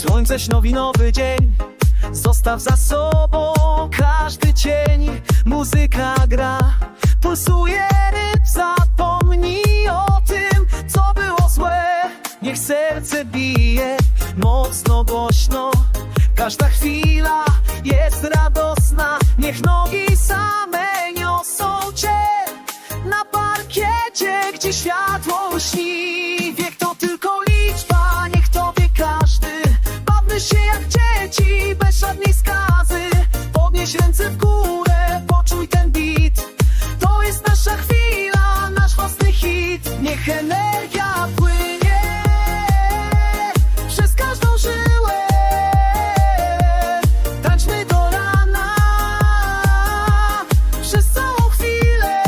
Słońce śnowi nowy dzień. Zostaw za sobą każdy cień. Muzyka gra, pulsuje rytm Zapomnij o tym, co było złe. Niech serce bije mocno, głośno. Każda chwila jest radosna. Niech nogi same niosą cię. Na parkiecie, gdzie światło lśni ręce w górę, poczuj ten beat. To jest nasza chwila, nasz własny hit. Niech energia płynie przez każdą żyłę. Tańczmy do rana przez całą chwilę.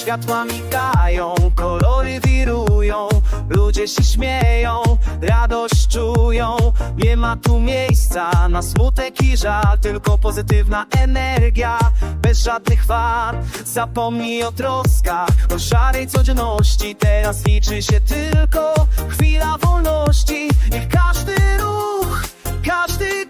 Światła migają, kolory wirują Ludzie się śmieją, radość czują. Nie ma tu miejsca na smutek i żal Tylko pozytywna energia, bez żadnych wad Zapomnij o troskach, o szarej codzienności. Teraz liczy się tylko chwila wolności. Niech każdy ruch, każdy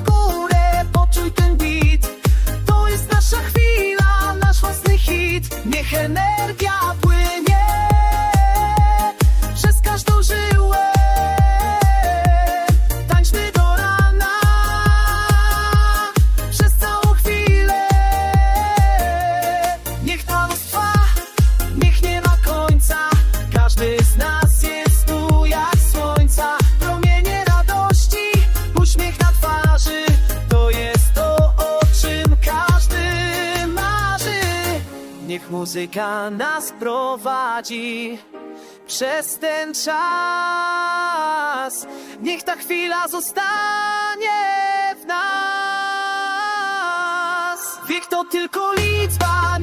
w górę, poczuj ten beat. To jest nasza chwila, nasz własny hit. Niech energia płynie muzyka nas prowadzi przez ten czas. Niech ta chwila zostanie w nas. Wiek to tylko liczba,